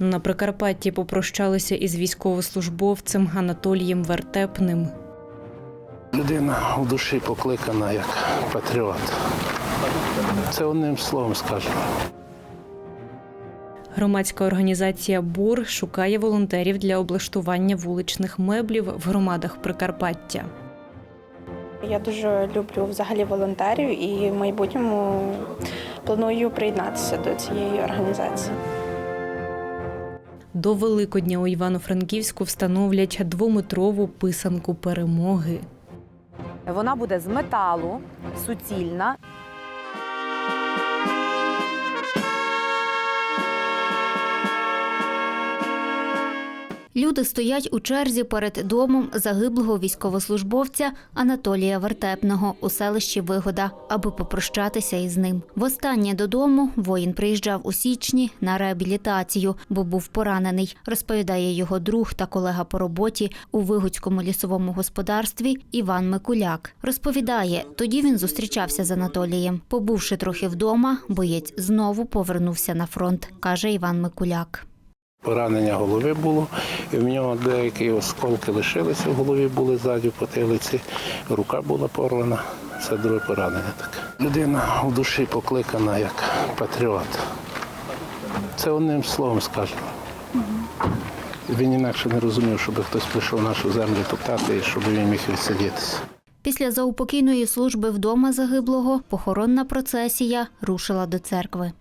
На Прикарпатті попрощалися із військовослужбовцем Анатолієм Вертепним. Людина у душі покликана як патріот. Це одним словом скажу. Громадська організація БУР шукає волонтерів для облаштування вуличних меблів в громадах Прикарпаття. Я дуже люблю взагалі волонтерів і в майбутньому планую приєднатися до цієї організації. До Великодня у Івано-Франківську встановлять двометрову писанку перемоги. Вона буде з металу, суцільна. Люди стоять у черзі перед домом загиблого військовослужбовця Анатолія Вертепного у селищі Вигода, аби попрощатися із ним. Востаннє додому воїн приїжджав у січні на реабілітацію, бо був поранений. Розповідає його друг та колега по роботі у Вигодському лісовому господарстві Іван Микуляк. Розповідає, тоді він зустрічався з Анатолієм. Побувши трохи вдома, боєць знову повернувся на фронт, каже Іван Микуляк. Поранення голови було, і в нього деякі осколки лишилися в голові, були ззаді в потилиці, рука була порвана. Це друге поранення таке. Людина у душі покликана як патріот. Це одним словом скажу. Він інакше не розумів, щоб хтось прийшов нашу землю топтати і щоб він міг відсидітися. Після заупокійної служби вдома загиблого похоронна процесія рушила до церкви.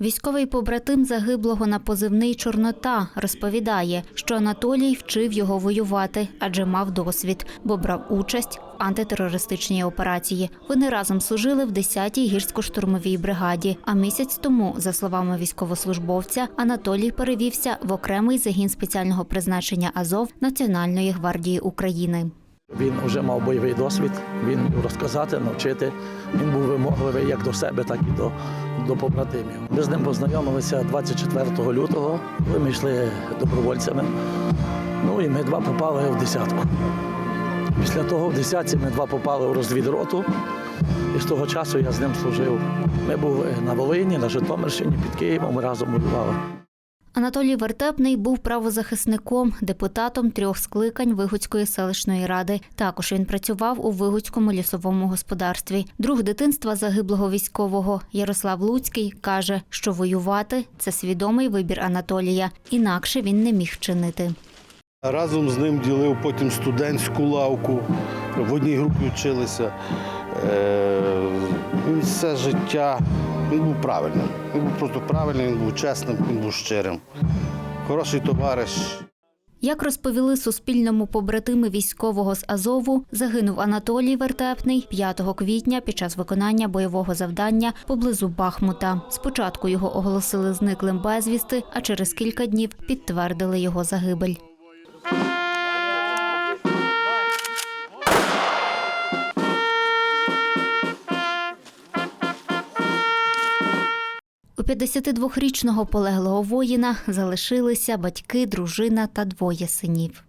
Військовий побратим загиблого на позивний Чорнота розповідає, що Анатолій вчив його воювати, адже мав досвід, бо брав участь в антитерористичній операції. Вони разом служили в 10-й гірсько-штурмовій бригаді. А місяць тому, за словами військовослужбовця, Анатолій перевівся в окремий загін спеціального призначення Азов Національної гвардії України. Він вже мав бойовий досвід, він міг розказати, навчити. Він був вимогливий як до себе, так і до, до побратимів. Ми з ним познайомилися 24 лютого, ми йшли добровольцями. Ну і ми два попали в десятку. Після того в десятці ми два попали у розвідроту. І з того часу я з ним служив. Ми були на Волині, на Житомирщині, під Києвом, ми разом воювали. Анатолій Вертепний був правозахисником, депутатом трьох скликань Вигуцької селищної ради. Також він працював у Вигуцькому лісовому господарстві. Друг дитинства загиблого військового Ярослав Луцький каже, що воювати це свідомий вибір Анатолія. Інакше він не міг вчинити. Разом з ним ділив потім студентську лавку, в одній групі вчилися. Він все життя він був правильним. Він був просто правильним, він був чесним, він був щирим. Хороший товариш. Як розповіли Суспільному побратими військового з Азову, загинув Анатолій Вертепний 5 квітня під час виконання бойового завдання поблизу Бахмута. Спочатку його оголосили зниклим безвісти, а через кілька днів підтвердили його загибель. 52-річного полеглого воїна залишилися батьки, дружина та двоє синів.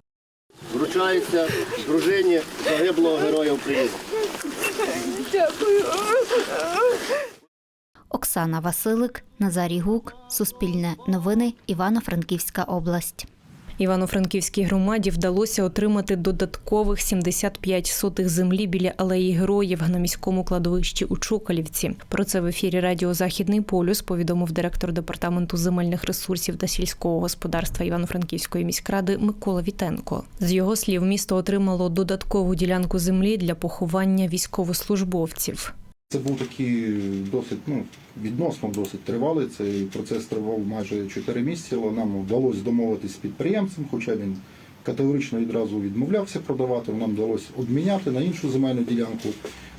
Вручається дружині загиблого героя України. Дякую. Оксана Василик, Назарій Гук, Суспільне новини, Івано-Франківська область. Івано-Франківській громаді вдалося отримати додаткових 75 сотих землі біля алеї героїв на міському кладовищі у Чоколівці. Про це в ефірі Радіо Західний полюс повідомив директор департаменту земельних ресурсів та сільського господарства Івано-Франківської міськради Микола Вітенко. З його слів, місто отримало додаткову ділянку землі для поховання військовослужбовців. Це був такий досить ну, відносно досить тривалий. Цей процес тривав майже 4 місяці, але нам вдалося домовитися з підприємцем, хоча він категорично відразу відмовлявся продавати. Нам вдалося обміняти на іншу земельну ділянку.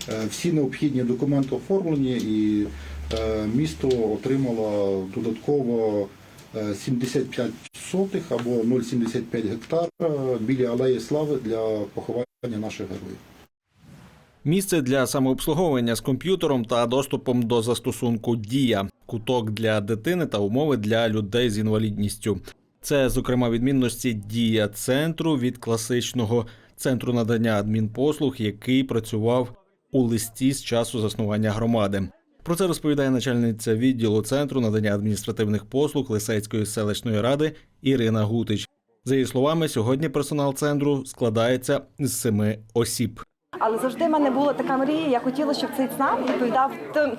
Е, Всі необхідні документи оформлені, і е, місто отримало додатково е, 75 сотих або 0,75 гектар е, біля алеї слави для поховання наших героїв. Місце для самообслуговування з комп'ютером та доступом до застосунку Дія, куток для дитини та умови для людей з інвалідністю. Це, зокрема, відмінності дія центру від класичного центру надання адмінпослуг, який працював у листі з часу заснування громади. Про це розповідає начальниця відділу центру надання адміністративних послуг Лисецької селищної ради Ірина Гутич. За її словами, сьогодні персонал центру складається з семи осіб. Але завжди в мене була така мрія. Я хотіла, щоб цей ЦНАП відповідав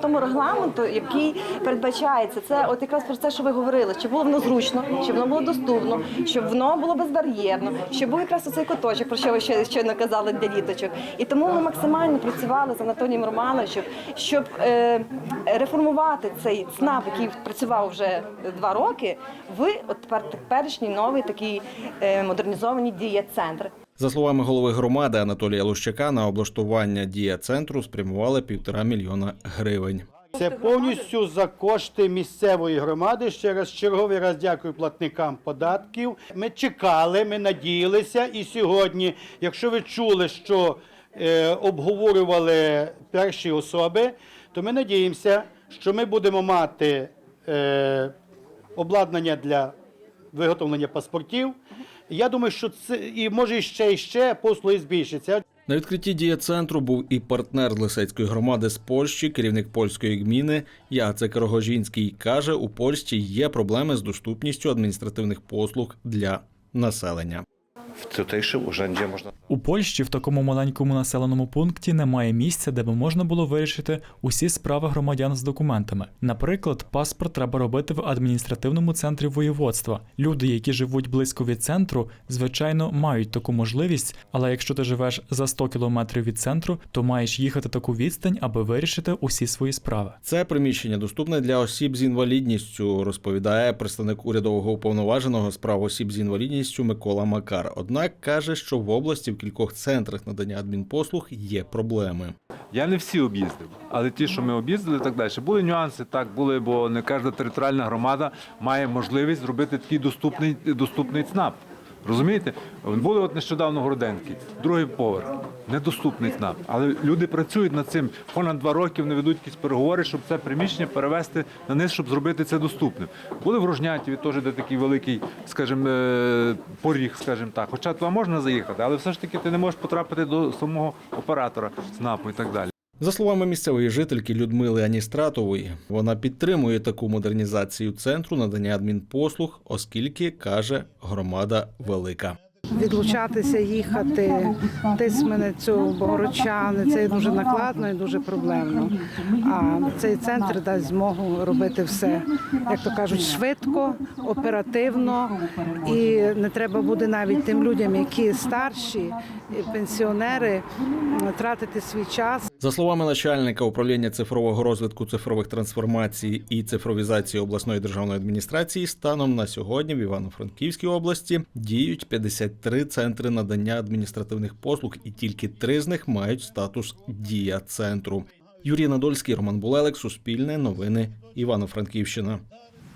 тому регламенту, який передбачається. Це от якраз про те, що ви говорили, щоб було воно зручно, щоб воно було доступно, щоб воно було безбар'єрно, щоб був якраз оцей куточок, про що ви ще щойно казали для діточок. І тому ми максимально працювали з Анатолієм Романовичем, щоб е, реформувати цей ЦНАП, який працював вже два роки, в от тепер теперішній новий такий е, модернізований дія-центр. За словами голови громади Анатолія Лущака, на облаштування дія центру спрямували півтора мільйона гривень. Це повністю за кошти місцевої громади. Ще раз черговий раз дякую платникам податків. Ми чекали, ми надіялися. І сьогодні, якщо ви чули, що е, обговорювали перші особи, то ми надіємося, що ми будемо мати е, обладнання для виготовлення паспортів. Я думаю, що це і може ще і ще послуги збільшиться. На відкритті дія центру був і партнер Лисецької громади з Польщі, керівник польської гміни Яцек Рогожінський каже, у Польщі є проблеми з доступністю адміністративних послуг для населення. W tutejszym urzędzie można У Польщі в такому маленькому населеному пункті немає місця, де би можна було вирішити усі справи громадян з документами. Наприклад, паспорт треба робити в адміністративному центрі воєводства. Люди, які живуть близько від центру, звичайно, мають таку можливість, але якщо ти живеш за 100 кілометрів від центру, то маєш їхати таку відстань, аби вирішити усі свої справи. Це приміщення доступне для осіб з інвалідністю, розповідає представник урядового уповноваженого з прав осіб з інвалідністю Микола Макар. Однак каже, що в області в кількох центрах надання адмінпослуг є проблеми. Я не всі об'їздив, але ті, що ми об'їздили, так далі. Були нюанси, так були, бо не кожна територіальна громада має можливість зробити такий доступний, доступний ЦНАП. Розумієте? Були от нещодавно Городенки, другий поверх, недоступний ЦНАП. Але люди працюють над цим. Понад два роки вони ведуть якісь переговори, щоб це приміщення перевести на низ, щоб зробити це доступним. Були в Рожнятіві теж де такий великий, скажімо, е, поріг, скажімо так. Хоча туди можна заїхати, але все ж таки ти не можеш потрапити до самого оператора ЦНАПу і так далі. За словами місцевої жительки Людмили Аністратової, вона підтримує таку модернізацію центру надання адмінпослуг, оскільки каже, громада велика. Відлучатися, їхати, Тисменицю, Богородчани, це дуже накладно і дуже проблемно. А цей центр дасть змогу робити все, як то кажуть, швидко, оперативно, і не треба буде навіть тим людям, які старші, пенсіонери, тратити свій час. За словами начальника управління цифрового розвитку цифрових трансформацій і цифровізації обласної державної адміністрації, станом на сьогодні в Івано-Франківській області діють 53 центри надання адміністративних послуг, і тільки три з них мають статус дія центру. Юрій Надольський, Роман Булелек, Суспільне, Новини, Івано-Франківщина.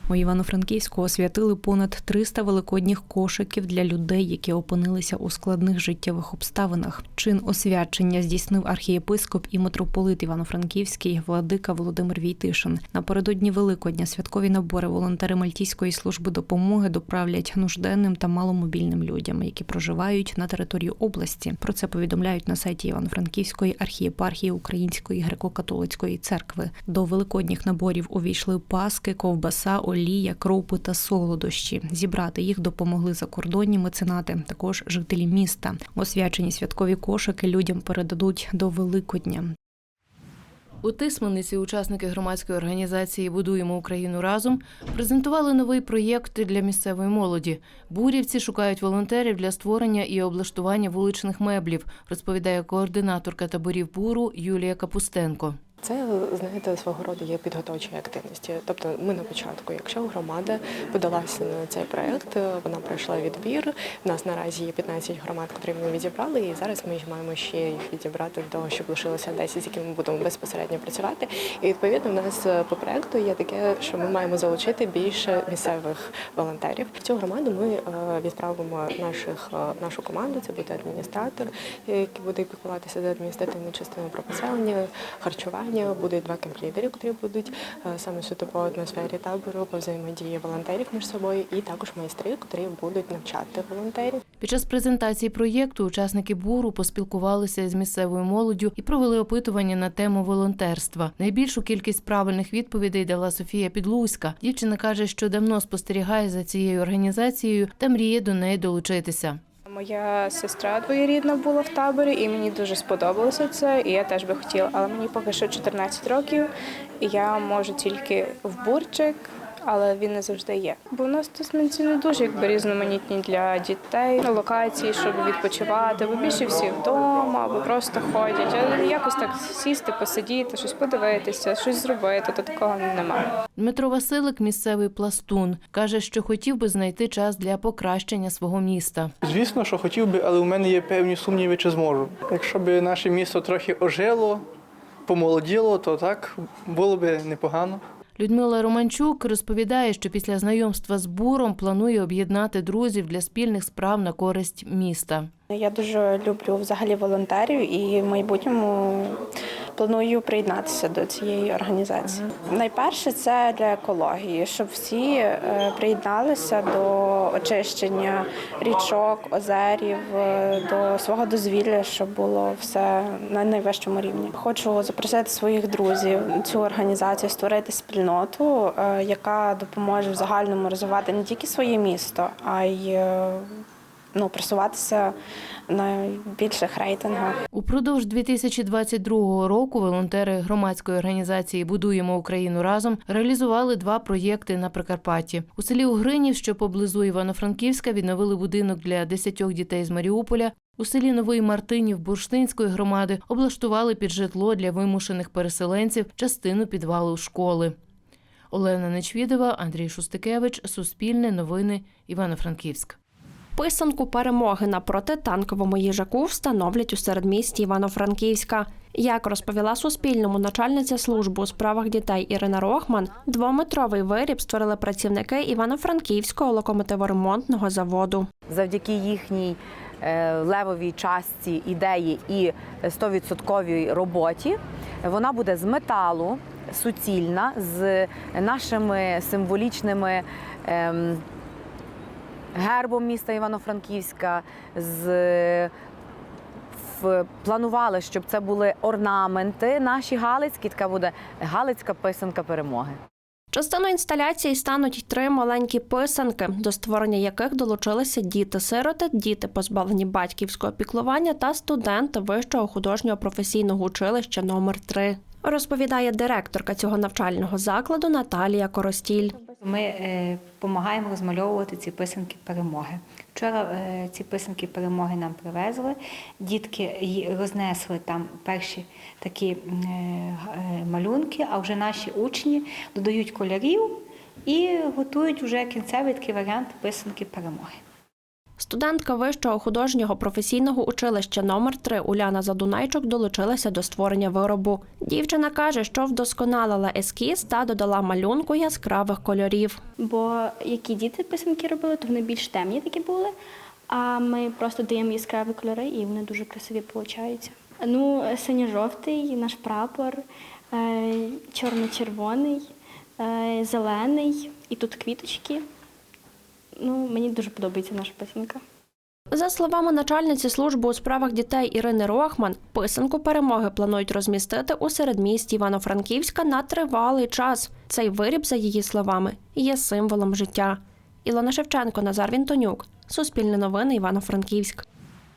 У Івано-Франківську освятили понад 300 великодніх кошиків для людей, які опинилися у складних життєвих обставинах. Чин освячення здійснив архієпископ і митрополит Івано-Франківський владика Володимир Війтишин. Напередодні Великодня святкові набори волонтери Мальтійської служби допомоги доправлять нужденним та маломобільним людям, які проживають на території області. Про це повідомляють на сайті Івано-Франківської архієпархії Української греко-католицької церкви. До великодніх наборів увійшли паски, ковбаса, олія, кропи та солодощі. Зібрати їх допомогли закордонні меценати, також жителі міста. Освячені святкові кошики людям передадуть до Великодня. У Тисмениці учасники громадської організації Будуємо Україну разом презентували новий проєкт для місцевої молоді. Бурівці шукають волонтерів для створення і облаштування вуличних меблів, розповідає координаторка таборів буру Юлія Капустенко. Це знаєте свого роду є підготовчі активності. Тобто, ми на початку, якщо громада подалася на цей проект, вона пройшла відбір. У нас наразі є 15 громад, котрі ми відібрали, і зараз ми маємо ще їх відібрати до того, щоб лишилося 10, з якими ми будемо безпосередньо працювати. І відповідно в нас по проекту є таке, що ми маємо залучити більше місцевих волонтерів. В цю громаду ми відправимо наших нашу команду. Це буде адміністратор, який буде піклуватися за адміністративну частину про поселення, харчування. Тижня будуть два кемп-лідери, які будуть е, саме суто по атмосфері табору, по взаємодії волонтерів між собою, і також майстри, які будуть навчати волонтерів. Під час презентації проєкту учасники буру поспілкувалися з місцевою молоддю і провели опитування на тему волонтерства. Найбільшу кількість правильних відповідей дала Софія Підлуська. Дівчина каже, що давно спостерігає за цією організацією та мріє до неї долучитися. Моя сестра двоєрідна була в таборі, і мені дуже сподобалося це. І я теж би хотіла, але мені поки що 14 років, і я можу тільки в бурчик, але він не завжди є. Бо у нас тисменці не дуже якби різноманітні для дітей, локації, щоб відпочивати, бо більше всі вдома або просто ходять. А якось так сісти, посидіти, щось подивитися, щось зробити, то такого немає. Дмитро Василик, місцевий пластун, каже, що хотів би знайти час для покращення свого міста. Звісно, що хотів би, але у мене є певні сумніви, чи зможу. Якщо б наше місто трохи ожило, помолоділо, то так було б непогано. Людмила Романчук розповідає, що після знайомства з буром планує об'єднати друзів для спільних справ на користь міста. Я дуже люблю взагалі волонтерів і в майбутньому планую приєднатися до цієї організації. Найперше це для екології, щоб всі е, приєдналися до очищення річок, озерів, е, до свого дозвілля, щоб було все на найвищому рівні. Хочу запросити своїх друзів цю організацію, створити спільноту, е, яка допоможе в загальному розвивати не тільки своє місто, а й ну, просуватися на більших рейтингах. Упродовж 2022 року волонтери громадської організації Будуємо Україну разом реалізували два проєкти на Прикарпатті. У селі Угринів, що поблизу Івано-Франківська, відновили будинок для 10 дітей з Маріуполя. У селі Новий Мартинів Бурштинської громади облаштували під житло для вимушених переселенців частину підвалу школи. Олена Нечвідова, Андрій Шустикевич, Суспільне новини, Івано-Франківськ. Писанку перемоги на протитанковому їжаку встановлять у середмісті Івано-Франківська. Як розповіла Суспільному начальниця служби у справах дітей Ірина Рохман, двометровий виріб створили працівники Івано-Франківського локомотиворемонтного заводу. завдяки їхній е, левовій частці ідеї і 100% роботі. Вона буде з металу, суцільна, з нашими символічними. Гербом міста Івано-Франківська з планували, щоб це були орнаменти наші галицькі. Така буде галицька писанка перемоги. Частиною інсталяції стануть три маленькі писанки, до створення яких долучилися діти-сироти, діти, позбавлені батьківського піклування та студенти Вищого художнього професійного училища номер 3 розповідає директорка цього навчального закладу Наталія Коростіль. Ми допомагаємо розмальовувати ці писанки перемоги. Вчора е, ці писанки перемоги нам привезли. Дітки рознесли там перші такі е, е, малюнки, а вже наші учні додають кольорів і готують вже кінцевий такий варіант писанки перемоги. Студентка Вищого художнього професійного училища номер 3 Уляна Задунайчук долучилася до створення виробу. Дівчина каже, що вдосконалила ескіз та додала малюнку яскравих кольорів. Бо які діти писанки робили, то вони більш темні такі були. А ми просто даємо яскраві кольори, і вони дуже красиві получаються. Ну, синьо-жовтий, наш прапор, е, чорно-червоний, е, зелений, і тут квіточки. Ну, мені дуже подобається наша писанка. За словами начальниці служби у справах дітей Ірини Рохман, писанку перемоги планують розмістити у середмісті Івано-Франківська на тривалий час. Цей виріб, за її словами, є символом життя. Ілона Шевченко, Назар Вінтонюк, Суспільне новини, Івано-Франківськ.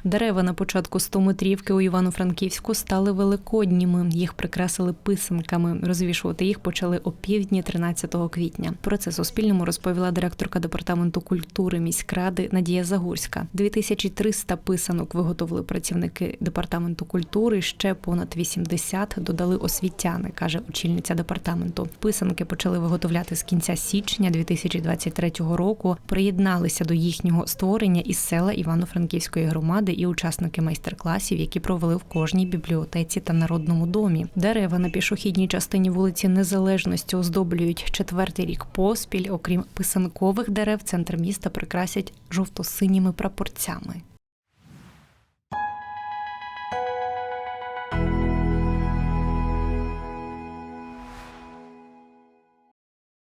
Дерева на початку 100-метрівки у Івано-Франківську стали великодніми. Їх прикрасили писанками. Розвішувати їх почали о півдні 13 квітня. Про це Суспільному розповіла директорка департаменту культури міськради Надія Загурська. 2300 писанок виготовили працівники департаменту культури. Ще понад 80 додали освітяни, каже очільниця департаменту. Писанки почали виготовляти з кінця січня 2023 року. Приєдналися до їхнього створення із села Івано-Франківської громади і учасники майстер-класів, які провели в кожній бібліотеці та народному домі. Дерева на пішохідній частині вулиці Незалежності оздоблюють четвертий рік поспіль. Окрім писанкових дерев, центр міста прикрасять жовто-синіми прапорцями.